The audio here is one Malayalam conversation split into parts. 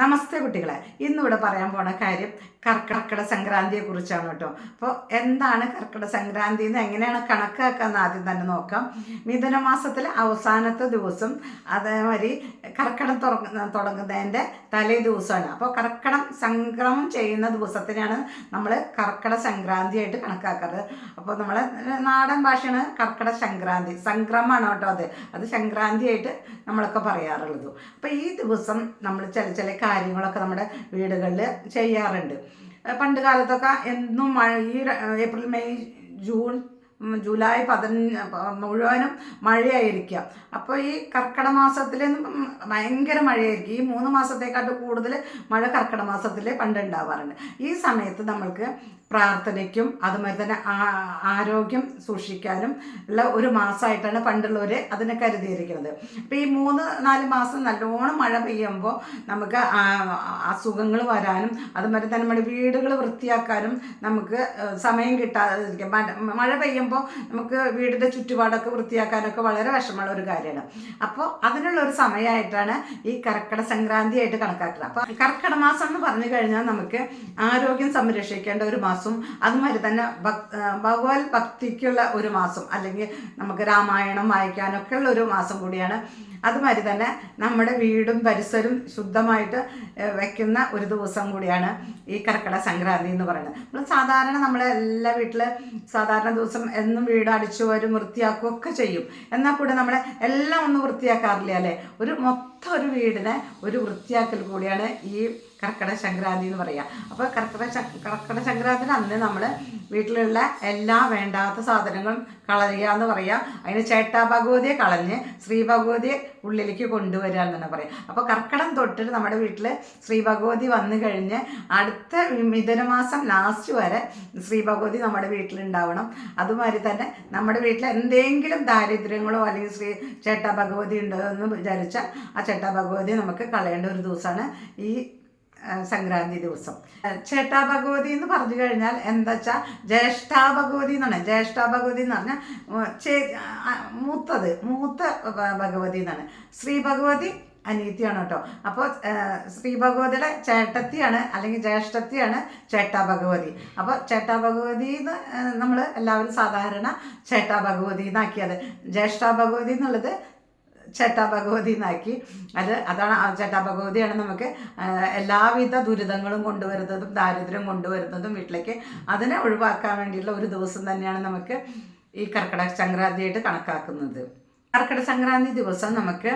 നമസ്തേ കുട്ടികളെ. ഇന്നിവിടെ പറയാൻ പോണ കാര്യം കർക്കിടക്കട സംക്രാന്തിയെ കുറിച്ചാണ് കേട്ടോ. അപ്പോൾ എന്താണ് കർക്കിടക സംക്രാന്തി എന്ന് എങ്ങനെയാണ് കണക്കാക്കാന്ന് ആദ്യം തന്നെ നോക്കാം. മിഥുന മാസത്തിലെ അവസാനത്തെ ദിവസം അതേമാതിരി കർക്കിടം തുടങ്ങ തുടങ്ങുന്നതിന്റെ തലേ ദിവസമാണ്. അപ്പോൾ കർക്കിടം സംക്രമം ചെയ്യുന്ന ദിവസത്തിനാണ് നമ്മൾ കർക്കിടക സംക്രാന്തിയായിട്ട് കണക്കാക്കാറ്. അപ്പോൾ നമ്മളെ നാടൻ ഭാഷയാണ് കർക്കിട സംക്രാന്തി. സംക്രമമാണ് കേട്ടോ അത്. അത് സംക്രാന്തിയായിട്ട് നമ്മളൊക്കെ പറയാറുള്ളത്. അപ്പോൾ ഈ ദിവസം നമ്മൾ ചില ചില കാര്യങ്ങളൊക്കെ നമ്മുടെ വീടുകളിൽ ചെയ്യാറുണ്ട്. പണ്ട് കാലത്തൊക്കെ എന്നും മഴ ഈ ഏപ്രിൽ മെയ് ജൂൺ ജൂലൈ പതിനഞ്ച് മുഴുവനും മഴയായിരിക്കാം. അപ്പോൾ ഈ കർക്കിടക മാസത്തിൽ ഭയങ്കര മഴയായിരിക്കും. ഈ മൂന്ന് മാസത്തേക്കാട്ട് കൂടുതൽ മഴ കർക്കിടക മാസത്തിൽ പണ്ട് ഉണ്ടാവാറുണ്ട്. ഈ സമയത്ത് നമ്മൾക്ക് പ്രാർത്ഥനയ്ക്കും അതുമാതിരി തന്നെ ആരോഗ്യം സൂക്ഷിക്കാനും ഉള്ള ഒരു മാസമായിട്ടാണ് പണ്ടുള്ളവർ അതിനെ കരുതിയിരിക്കുന്നത്. അപ്പോൾ ഈ മൂന്ന് നാല് മാസം നല്ലോണം മഴ പെയ്യുമ്പോൾ നമുക്ക് അസുഖങ്ങൾ വരാനും അതുമാതിരി തന്നെ നമ്മുടെ വീടുകൾ വൃത്തിയാക്കാനും നമുക്ക് സമയം കിട്ടാതിരിക്കും മഴ- പെയ്യുമ്പോൾ നമുക്ക് വീടിന്റെ ചുറ്റുപാടൊക്കെ വൃത്തിയാക്കാനൊക്കെ വളരെ വിഷമമുള്ള ഒരു കാര്യമാണ്. അപ്പോൾ അതിനുള്ള ഒരു സമയമായിട്ടാണ് ഈ കർക്കിട സംക്രാന്തിയായിട്ട് കണക്കാക്കുന്നത്. അപ്പോൾ കർക്കട മാസം എന്ന് പറഞ്ഞു കഴിഞ്ഞാൽ നമുക്ക് ആരോഗ്യം സംരക്ഷിക്കേണ്ട ഒരു മാസവും അതുമാതിരി തന്നെ ഭഗവത് ഭക്തിക്കുള്ള ഒരു മാസം അല്ലെങ്കിൽ നമുക്ക് രാമായണം വായിക്കാനൊക്കെ ഉള്ള ഒരു മാസം കൂടിയാണ്. അതുമാതിരി തന്നെ നമ്മുടെ വീടും പരിസരവും ശുദ്ധമായിട്ട് വയ്ക്കുന്ന ഒരു ദിവസം കൂടിയാണ് ഈ കർക്കിടക സംക്രാന്തി എന്ന് പറയുന്നത്. നമ്മൾ സാധാരണ നമ്മളെ എല്ലാ വീട്ടിൽ സാധാരണ ദിവസം എന്നും വീട് അടിച്ചു വരും വൃത്തിയാക്കുകയും ഒക്കെ ചെയ്യും. എന്നാൽ കൂടെ നമ്മളെ എല്ലാം ഒന്നും വൃത്തിയാക്കാറില്ല അല്ലേ? ഒരു മൊത്തം ഒരു വീടിനെ ഒരു വൃത്തിയാക്കൽ കൂടിയാണ് ഈ കർക്കിടക സംക്രാന്തി എന്ന് പറയുക അപ്പോൾ കർക്കിട കർക്കിടക സംക്രാന്തിന് അന്ന് നമ്മൾ വീട്ടിലുള്ള എല്ലാ വേണ്ടാത്ത സാധനങ്ങളും കളയുക എന്ന് പറയുക അതിന് ചേട്ടാ ഭഗവതിയെ കളഞ്ഞ് ശ്രീ ഭഗവതിയെ ഉള്ളിലേക്ക് കൊണ്ടുവരിക എന്നാണ് പറയുക അപ്പോൾ കർക്കടം തൊട്ടിട്ട് നമ്മുടെ വീട്ടിൽ ശ്രീ ഭഗവതി വന്നു കഴിഞ്ഞ് അടുത്ത മിഥുനമാസം ലാസ്റ്റ് വരെ ശ്രീ ഭഗവതി നമ്മുടെ വീട്ടിലുണ്ടാവണം. അതുമാതിരി തന്നെ നമ്മുടെ വീട്ടിൽ എന്തെങ്കിലും ദാരിദ്ര്യങ്ങളോ അല്ലെങ്കിൽ ശ്രീ ചേട്ടാ ഭഗവതി ഉണ്ടോ എന്ന് വിചാരിച്ചാൽ ആ ചേട്ട ഭഗവതി നമുക്ക് കളയേണ്ട ഒരു ദിവസമാണ്. ഈ സംക്രാന്തി ദിവസം. ചേട്ടാ ഭഗവതി എന്ന് പറഞ്ഞു കഴിഞ്ഞാൽ എന്താ വെച്ചാൽ ജ്യേഷ്ഠാ ഭഗവതി എന്നാണ്. ജ്യേഷ്ഠാ ഭഗവതി എന്ന് പറഞ്ഞാൽ ചേ- മൂത്തത് മൂത്ത ഭഗവതി എന്നാണ്. ശ്രീ ഭഗവതി അനീതിയാണ് കേട്ടോ. അപ്പോൾ ശ്രീ ഭഗവതിയുടെ ചേട്ടത്തിയാണ് അല്ലെങ്കിൽ ജ്യേഷ്ഠത്തിയാണ് ചേട്ടാ ഭഗവതി. അപ്പോൾ ചേട്ടാ ഭഗവതി എന്ന് നമ്മൾ എല്ലാവരും സാധാരണ ചേട്ടാ ഭഗവതി എന്നാക്കിയത് ജ്യേഷ്ഠാ ഭഗവതി എന്നുള്ളത് ചേട്ടാ ഭഗവതി എന്നാക്കി അത് അതാണ് ചേട്ടാ ഭഗവതിയാണ് നമുക്ക് എല്ലാവിധ ദുരിതങ്ങളും കൊണ്ടുവരുന്നതും ദാരിദ്ര്യം കൊണ്ടുവരുന്നതും വീട്ടിലേക്ക് അതിനെ ഒഴിവാക്കാൻ വേണ്ടിയുള്ള ഒരു ദിവസം തന്നെയാണ് നമുക്ക് ഈ കർക്കിടക സംക്രാന്തിയായിട്ട് കണക്കാക്കുന്നത്. കർക്കിടക സംക്രാന്തി ദിവസം നമുക്ക്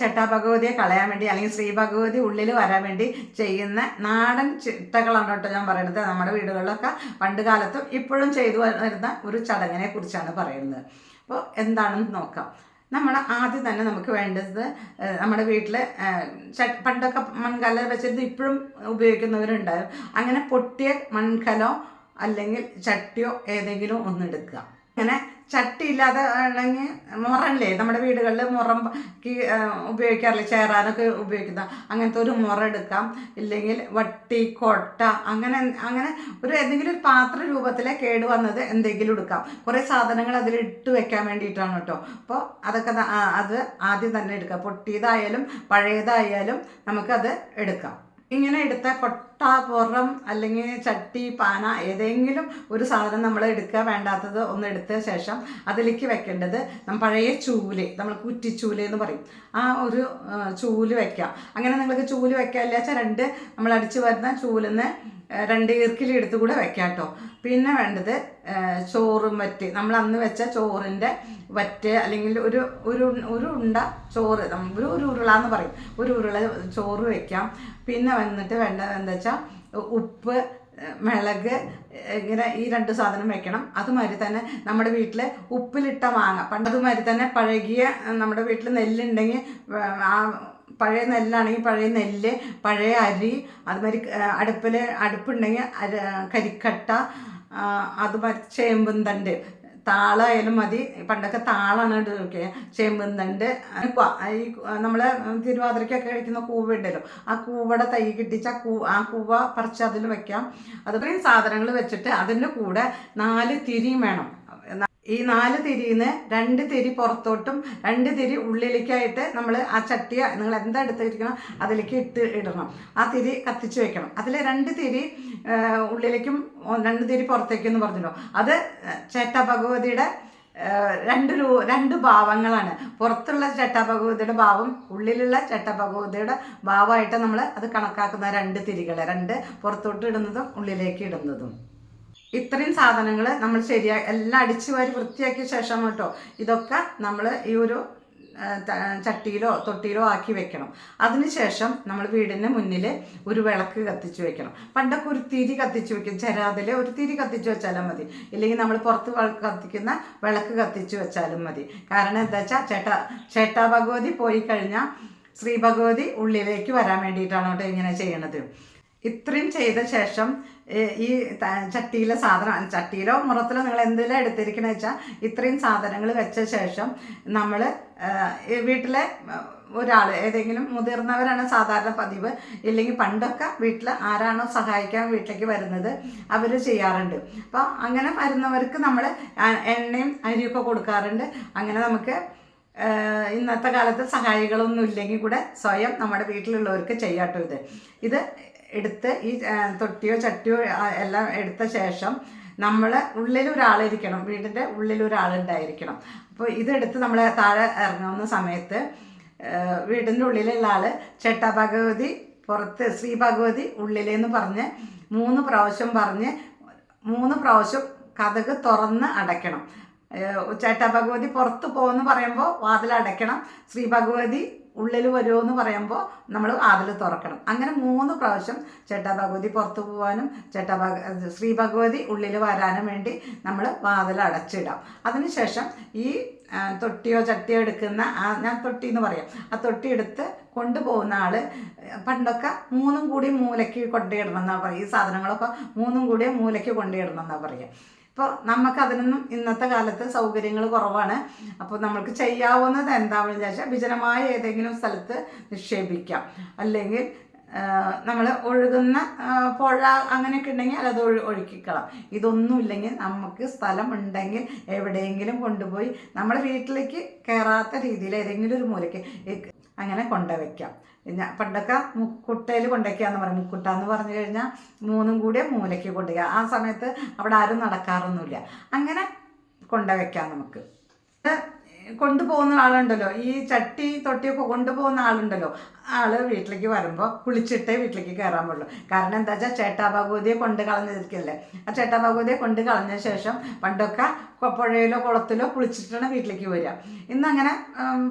ചേട്ടാ ഭഗവതിയെ കളയാൻ വേണ്ടി അല്ലെങ്കിൽ ശ്രീ ഭഗവതി ഉള്ളിൽ വരാൻ വേണ്ടി ചെയ്യുന്ന നാടൻ ചിട്ടകളാണ് കേട്ടോ ഞാൻ പറയുന്നത്. നമ്മുടെ വീടുകളിലൊക്കെ പണ്ട് കാലത്തും ഇപ്പോഴും ചെയ്തു വരുന്ന ഒരു ചടങ്ങിനെ കുറിച്ചാണ് പറയുന്നത്. അപ്പോൾ എന്താണെന്ന് നോക്കാം. നമ്മൾ ആദ്യം തന്നെ നമുക്ക് വേണ്ടത് നമ്മുടെ വീട്ടിൽ പണ്ടൊക്കെ മൺകല വെച്ചിട്ട് ഇപ്പോഴും ഉപയോഗിക്കുന്നവരുണ്ടാകും. അങ്ങനെ പൊട്ടിയ മൺകലോ അല്ലെങ്കിൽ ചട്ടിയോ ഏതെങ്കിലും ഒന്ന് എടുക്കുക അങ്ങനെ ചട്ടി ഇല്ലാതെ ആണെങ്കിൽ മുറല്ലേ? നമ്മുടെ വീടുകളിൽ മുറം ക്ക്, ഉപയോഗിക്കാറില്ല? ചേറാനൊക്കെ ഉപയോഗിക്കുന്ന അങ്ങനത്തെ ഒരു മുറ എടുക്കാം. ഇല്ലെങ്കിൽ വട്ടി കൊട്ട അങ്ങനെ അങ്ങനെ ഒരു എന്തെങ്കിലും ഒരു പാത്ര രൂപത്തിലെ കേട് വന്നത് എന്തെങ്കിലും എടുക്കാം. കുറേ സാധനങ്ങൾ അതിൽ ഇട്ട് വെക്കാൻ വേണ്ടിയിട്ടാണ് കേട്ടോ. അപ്പോൾ അതൊക്കെ അത് ആദ്യം തന്നെ എടുക്കാം. പൊട്ടിയതായാലും പഴയതായാലും നമുക്കത് എടുക്കാം. ഇങ്ങനെ എടുത്ത കൊട്ട പുറം അല്ലെങ്കിൽ ചട്ടി പാന ഏതെങ്കിലും ഒരു സാധനം നമ്മൾ എടുക്കുക വേണ്ടാത്തത് ഒന്ന് എടുത്ത ശേഷം അതിലേക്ക് വെക്കേണ്ടത് നമ്മൾ പഴയ ചൂൽ നമ്മൾ കുറ്റിച്ചൂൽ എന്ന് പറയും. ആ ഒരു ചൂൽ വെക്കാം. അങ്ങനെ നിങ്ങൾക്ക് ചൂൽ വെക്കാനില്ല വെച്ചാൽ രണ്ട് നമ്മൾ അടിച്ചു വരുന്ന ചൂലിന്ന് രണ്ട് എടുത്ത് കൂടെ വെക്കാം കേട്ടോ പിന്നെ വേണ്ടത് ചോറും വറ്റ്. നമ്മൾ അന്ന് വെച്ച ചോറിന്റെ വറ്റ് അല്ലെങ്കിൽ ഒരു ഒരു ഒരു ഉണ്ട ചോറ് ഒരു ഒരു ഉരുള എന്ന് പറയും. ഒരു ഉരുള ചോറ് വെക്കാം. പിന്നെ വന്നിട്ട് വേണ്ടത് എന്താ വെച്ചാൽ ഉപ്പ് മിളക് ഇങ്ങനെ ഈ രണ്ട് സാധനം വെക്കണം. അതുമാതിരി തന്നെ നമ്മുടെ വീട്ടിൽ ഉപ്പിലിട്ട മാങ്ങ. പണ്ടതുമാതിരി തന്നെ പഴകിയ നമ്മുടെ വീട്ടിൽ നെല്ലുണ്ടെങ്കിൽ ആ പഴയ നെല്ലാണെങ്കിൽ പഴയ നെല്ല് പഴയ അരി അതുമാതിരി അടുപ്പിൽ അടുപ്പുണ്ടെങ്കിൽ അര കരിക്കട്ട അതുമാതിരി ചേമ്പും തണ്ട് താളായാലും മതി. പണ്ടൊക്കെ താളാണ് ഇടുക ചേമ്പും തണ്ട് ഈ നമ്മൾ തിരുവാതിരയ്ക്കൊക്കെ കഴിക്കുന്ന കൂവ ഉണ്ടല്ലോ. ആ കൂവയുടെ തൈ കിട്ടിച്ച് ആ കൂ ആ കൂവ പറിച്ച് അതിൽ വെക്കാം. അതുപോലെ സാധനങ്ങൾ വെച്ചിട്ട് അതിന്റെ കൂടെ നാല് തിരിയും വേണം. ഈ നാല് തിരിന്ന് രണ്ട് തിരി പുറത്തോട്ടും രണ്ട് തിരി ഉള്ളിലേക്കായിട്ട് നമ്മൾ ആ ചട്ടിയ നിങ്ങൾ എന്താ എടുത്തിരിക്കണം അതിലേക്ക് ഇട്ട് ഇടണം. ആ തിരി കത്തിച്ച് വെക്കണം. അതിൽ രണ്ട് തിരി ഉള്ളിലേക്കും രണ്ട് തിരി പുറത്തേക്കും എന്ന് പറഞ്ഞല്ലോ. അത് ചേട്ട ഭഗവതിയുടെ രണ്ട് രൂ രണ്ട് ഭാവങ്ങളാണ്. പുറത്തുള്ള ചട്ടഭഗവതിയുടെ ഭാവം ഉള്ളിലുള്ള ചട്ടഭഗവതിയുടെ ഭാവമായിട്ട് നമ്മൾ അത് കണക്കാക്കുന്ന രണ്ട് തിരികൾ രണ്ട് പുറത്തോട്ട് ഇടുന്നതും ഉള്ളിലേക്ക് ഇടുന്നതും. ഇത്രയും സാധനങ്ങൾ നമ്മൾ ശരിയാ എല്ലാം അടിച്ചു വാരി വൃത്തിയാക്കിയ ശേഷം കേട്ടോ. ഇതൊക്കെ നമ്മൾ ഈ ഒരു ചട്ടിയിലോ തൊട്ടിയിലോ ആക്കി വെക്കണം. അതിനുശേഷം നമ്മൾ വീടിന് മുന്നിൽ ഒരു വിളക്ക് കത്തിച്ച് വെക്കണം. പണ്ടൊക്കെ ഒരു തിരി കത്തിച്ച് വെക്കും. ചെരാതിൽ ഒരു തിരി കത്തിച്ച് വെച്ചാലും മതി. ഇല്ലെങ്കിൽ നമ്മൾ പുറത്ത് കത്തിക്കുന്ന വിളക്ക് കത്തിച്ച് വെച്ചാലും മതി. കാരണം എന്താ വെച്ചാൽ ചേട്ടാ ചേട്ടാ ഭഗവതി പോയി കഴിഞ്ഞാൽ ശ്രീ ഭഗവതി ഉള്ളിലേക്ക് വരാൻ വേണ്ടിയിട്ടാണ് കേട്ടോ ഇങ്ങനെ ചെയ്യണത്. ഇത്രയും ചെയ്ത ശേഷം ഈ ചട്ടിയിലെ സാധനം ചട്ടിയിലോ മുറത്തിലോ നിങ്ങൾ എന്തെങ്കിലും എടുത്തിരിക്കണ വെച്ചാൽ ഇത്രയും സാധനങ്ങൾ വെച്ച ശേഷം നമ്മൾ വീട്ടിലെ ഒരാൾ ഏതെങ്കിലും മുതിർന്നവരാണ് സാധാരണ പതിവ് ഇല്ലെങ്കിൽ പണ്ടൊക്കെ വീട്ടിൽ ആരാണോ സഹായിക്കാൻ വീട്ടിലേക്ക് വരുന്നത് അവർ ചെയ്യാറുണ്ട്. അപ്പോൾ അങ്ങനെ വരുന്നവർക്ക് നമ്മൾ എണ്ണയും അരിയൊക്കെ കൊടുക്കാറുണ്ട്. അങ്ങനെ നമുക്ക് ഇന്നത്തെ കാലത്ത് സഹായികളൊന്നും ഇല്ലെങ്കിൽ കൂടെ സ്വയം നമ്മുടെ വീട്ടിലുള്ളവർക്ക് ചെയ്യാട്ടോ ഇത്. ഇത് എടുത്ത് ഈ തൊട്ടിയോ ചട്ടിയോ എല്ലാം എടുത്ത ശേഷം നമ്മൾ ഉള്ളിൽ ഒരാളിരിക്കണം വീടിന്റെ ഉള്ളിൽ ഒരാളുണ്ടായിരിക്കണം അപ്പോൾ ഇതെടുത്ത് നമ്മൾ താഴെ ഇറങ്ങുന്ന സമയത്ത് വീടിന്റെ ഉള്ളിലുള്ള ആൾ ചേട്ടാ ഭഗവതി പുറത്ത് ശ്രീ ഭഗവതി ഉള്ളിലേന്ന് പറഞ്ഞ് മൂന്ന് പ്രാവശ്യം പറഞ്ഞ് മൂന്ന് പ്രാവശ്യം കഥക് തുറന്ന് അടയ്ക്കണം. ചേട്ടാ ഭഗവതി പുറത്ത് പോകുമെന്ന് പറയുമ്പോൾ വാതിൽ അടയ്ക്കണം ശ്രീ ഭഗവതി ഉള്ളിൽ വരുമോ എന്ന് പറയുമ്പോൾ നമ്മൾ വാതിൽ തുറക്കണം. അങ്ങനെ മൂന്ന് പ്രാവശ്യം ചേട്ടാ ഭഗവതി പുറത്ത് പോകാനും ചേട്ടാ ഭഗ ശ്രീ ഭഗവതി ഉള്ളിൽ വരാനും വേണ്ടി നമ്മൾ വാതിൽ അടച്ചിടാം. അതിനുശേഷം ഈ തൊട്ടിയോ ചട്ടിയോ എടുക്കുന്ന ആ ഞാൻ തൊട്ടി എന്ന് പറയാം. ആ തൊട്ടി എടുത്ത് കൊണ്ടുപോകുന്ന ആൾ പണ്ടൊക്കെ മൂന്നും കൂടി മൂലയ്ക്ക് കൊണ്ടിടണം എന്നാണ് പറയുക ഈ സാധനങ്ങളൊക്കെ മൂന്നും കൂടി മൂലയ്ക്ക് കൊണ്ടിടണം എന്നാണ് പറയുക ഇപ്പോൾ നമുക്ക് അതിനൊന്നും ഇന്നത്തെ കാലത്ത് സൗകര്യങ്ങൾ കുറവാണ്. അപ്പോൾ നമുക്ക് ചെയ്യാവുന്നത് എന്താണെന്ന് വിചാരിച്ചാൽ വിജനമായ ഏതെങ്കിലും സ്ഥലത്ത് നിക്ഷേപിക്കാം. അല്ലെങ്കിൽ നമ്മൾ ഒഴുകുന്ന പുഴ അങ്ങനെയൊക്കെ ഉണ്ടെങ്കിൽ അത് ഒഴു ഒഴുക്കിക്കളാം. ഇതൊന്നും ഇല്ലെങ്കിൽ നമുക്ക് സ്ഥലം ഉണ്ടെങ്കിൽ എവിടെയെങ്കിലും കൊണ്ടുപോയി നമ്മുടെ വീട്ടിലേക്ക് കയറാത്ത രീതിയിൽ ഏതെങ്കിലും ഒരു മൂലയ്ക്ക് അങ്ങനെ കൊണ്ടുവയ്ക്കാം. പിന്നെ പണ്ടൊക്കെ മുക്കുട്ടയിൽ കൊണ്ടുവയ്ക്കാന്ന് പറയും. മുക്കുട്ട എന്ന് പറഞ്ഞു കഴിഞ്ഞാൽ മൂന്നും കൂടി മൂലയ്ക്ക് കൊണ്ടുവയ്ക്കുക. ആ സമയത്ത് അവിടെ ആരും നടക്കാറൊന്നുമില്ല. അങ്ങനെ കൊണ്ടുവയ്ക്കാം നമുക്ക്. കൊണ്ടുപോകുന്ന ആളുണ്ടല്ലോ. ഈ ചട്ടി തൊട്ടിയൊക്കെ കൊണ്ടുപോകുന്ന ആളുണ്ടല്ലോ. ആൾ വീട്ടിലേക്ക് വരുമ്പോൾ കുളിച്ചിട്ടേ വീട്ടിലേക്ക് കയറാൻ പാടുള്ളൂ കാരണം എന്താ വെച്ചാൽ ചേട്ടാ ഭഗവതിയെ കൊണ്ട് കളഞ്ഞിരിക്കല്ലേ? ആ ചേട്ടാ ഭഗവതിയെ കൊണ്ട് കളഞ്ഞ ശേഷം പണ്ടൊക്കെ പുഴയിലോ കുളത്തിലോ കുളിച്ചിട്ടാണ് വീട്ടിലേക്ക് വരിക. ഇന്നങ്ങനെ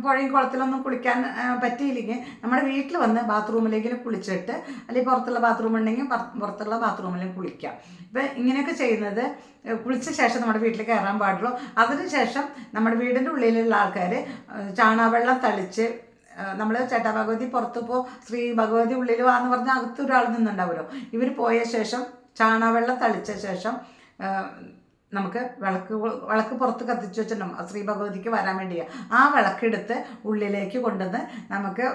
പുഴയും കുളത്തിലൊന്നും കുളിക്കാൻ പറ്റിയില്ലെങ്കിൽ നമ്മുടെ വീട്ടിൽ വന്ന് ബാത്റൂമിലേക്ക് കുളിച്ചിട്ട് അല്ലെങ്കിൽ പുറത്തുള്ള ബാത്റൂം ഉണ്ടെങ്കിൽ പുറത്തുള്ള ബാത്റൂമിലും കുളിക്കാം. ഇപ്പം ഇങ്ങനെയൊക്കെ ചെയ്യുന്നത് കുളിച്ച ശേഷം നമ്മുടെ വീട്ടിൽ കയറാൻ പാടുള്ളൂ. അതിനുശേഷം നമ്മുടെ വീടിന്റെ ഉള്ളിലുള്ള ആൾക്കാർ ചാണകവെള്ളം തളിച്ച് നമ്മൾ ചേട്ടാ ഭഗവതി പുറത്തുപോ ശ്രീ ഭഗവതി ഉള്ളിൽ വാന്ന് പറഞ്ഞാൽ അകത്ത് ഒരാൾ നിന്നുണ്ടാവുമല്ലോ. ഇവർ പോയ ശേഷം ചാണകവെള്ളം തളിച്ച ശേഷം നമുക്ക് വിളക്ക് വിളക്ക് പുറത്ത് കത്തിച്ച് വെച്ചിട്ടുണ്ടാവും ശ്രീ ഭഗവതിക്ക് വരാൻ വേണ്ടിയാണ് ആ വിളക്കെടുത്ത് ഉള്ളിലേക്ക് കൊണ്ടുവന്ന് നമുക്ക്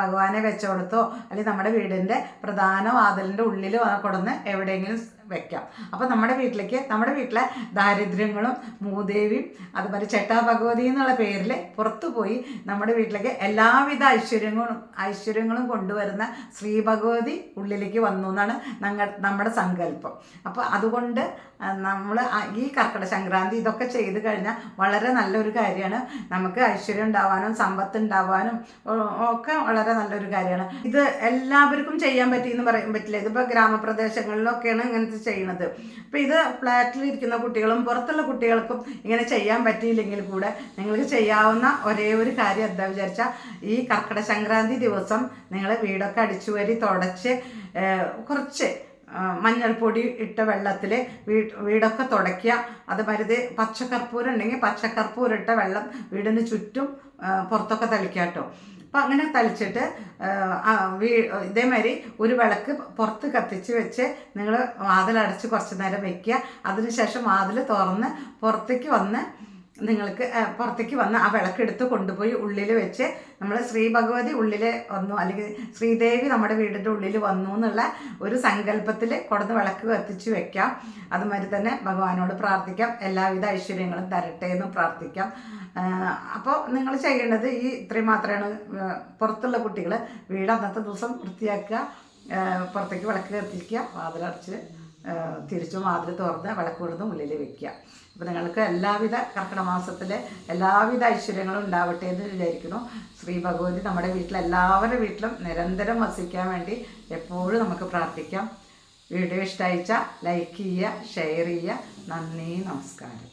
ഭഗവാനെ വെച്ചോടത്തോ അല്ലെങ്കിൽ നമ്മുടെ വീടിന്റെ പ്രധാന വാതിലിന്റെ ഉള്ളിൽ കൊണ്ടുവന്ന് എവിടെയെങ്കിലും വെക്കാം. അപ്പോൾ നമ്മുടെ വീട്ടിലേക്ക് നമ്മുടെ വീട്ടിലെ ദാരിദ്ര്യങ്ങളും മൂദേവിയും അതുപോലെ ചേട്ടാ ഭഗവതി എന്നുള്ള പേരിൽ പുറത്തു പോയി നമ്മുടെ വീട്ടിലേക്ക് എല്ലാവിധ ഐശ്വര്യങ്ങളും ഐശ്വര്യങ്ങളും കൊണ്ടുവരുന്ന ശ്രീ ഭഗവതി ഉള്ളിലേക്ക് വന്നു എന്നാണ് ഞങ്ങൾ നമ്മുടെ സങ്കല്പം. അപ്പോൾ അതുകൊണ്ട് നമ്മൾ ഈ കർക്കിടക സംക്രാന്തി ഇതൊക്കെ ചെയ്ത് കഴിഞ്ഞാൽ വളരെ നല്ലൊരു കാര്യമാണ്. നമുക്ക് ഐശ്വര്യം ഉണ്ടാവാനും സമ്പത്ത് ഉണ്ടാവാനും ഒക്കെ വളരെ നല്ലൊരു കാര്യമാണ്. ഇത് എല്ലാവർക്കും ചെയ്യാൻ പറ്റിയെന്ന് പറയാൻ പറ്റില്ല. ഇതിപ്പോൾ ഗ്രാമപ്രദേശങ്ങളിലൊക്കെയാണ് ഇങ്ങനത്തെ ചെയ്യണത്. അപ്പോൾ ഇത് ഫ്ലാറ്റിൽ ഇരിക്കുന്ന കുട്ടികളും പുറത്തുള്ള കുട്ടികൾക്കും ഇങ്ങനെ ചെയ്യാൻ പറ്റിയില്ലെങ്കിൽ കൂടെ നിങ്ങൾക്ക് ചെയ്യാവുന്ന ഒരേ ഒരു കാര്യം എന്താ വിചാരിച്ചാൽ ഈ കർക്കിടക സംക്രാന്തി ദിവസം നിങ്ങൾ വീടൊക്കെ അടിച്ചു വരി തുടച്ച് കുറച്ച് മഞ്ഞൾപ്പൊടി ഇട്ട വെള്ളത്തിൽ വീട് വീടൊക്കെ തുടയ്ക്കുക. അത് പരിധി പച്ചക്കർപ്പൂരം ഉണ്ടെങ്കിൽ പച്ചക്കർപ്പൂരം ഇട്ട വെള്ളം വീടിന് ചുറ്റും പുറത്തൊക്കെ തളിക്കുക കേട്ടോ. അപ്പം അങ്ങനെ തളിച്ചിട്ട് വീ ഇതേമാതിരി ഒരു വിളക്ക് പുറത്ത് കത്തിച്ച് വെച്ച് നിങ്ങൾ വാതിലടച്ച് കുറച്ച് നേരം വെക്കുക. അതിനുശേഷം വാതിൽ തുറന്ന് പുറത്തേക്ക് വന്ന് നിങ്ങൾക്ക് പുറത്തേക്ക് വന്ന് ആ വിളക്കെടുത്ത് കൊണ്ടുപോയി ഉള്ളിൽ വെച്ച് നമ്മൾ ശ്രീ ഭഗവതി ഉള്ളിൽ വന്നു. അല്ലെങ്കിൽ ശ്രീദേവി നമ്മുടെ വീടിന്റെ ഉള്ളിൽ വന്നു എന്നുള്ള ഒരു സങ്കല്പത്തിൽ കൊടുന്ന് വിളക്ക് കത്തിച്ച് വെക്കാം. അതുമാതിരി തന്നെ ഭഗവാനോട് പ്രാർത്ഥിക്കാം. എല്ലാവിധ ഐശ്വര്യങ്ങളും തരട്ടെ എന്ന് പ്രാർത്ഥിക്കാം. അപ്പോൾ നിങ്ങൾ ചെയ്യേണ്ടത് ഈ ഇത്രയും മാത്രമാണ്. പുറത്തുള്ള കുട്ടികൾ വീട് അന്നത്തെ ദിവസം വൃത്തിയാക്കുക. പുറത്തേക്ക് വിളക്ക് കത്തിക്കുക. വാതിലടച്ച് തിരിച്ചു വാതിൽ തുറന്ന് വിളക്ക് കൊടുത്ത് ഉള്ളിൽ വെക്കുക. അപ്പോൾ നിങ്ങൾക്ക് എല്ലാവിധ കർക്കിടക മാസത്തിലെ എല്ലാവിധ ഐശ്വര്യങ്ങളും ഉണ്ടാവട്ടെ എന്ന് വിചാരിക്കുന്നു. ശ്രീ ഭഗവതി നമ്മുടെ വീട്ടിൽ എല്ലാവരുടെ വീട്ടിലും നിരന്തരം വസിക്കാൻ വേണ്ടി എപ്പോഴും നമുക്ക് പ്രാർത്ഥിക്കാം. വീഡിയോ ഇഷ്ടമായിച്ചാൽ ലൈക്ക് ചെയ്യുക ഷെയർ ചെയ്യുക. നന്ദി നമസ്കാരം.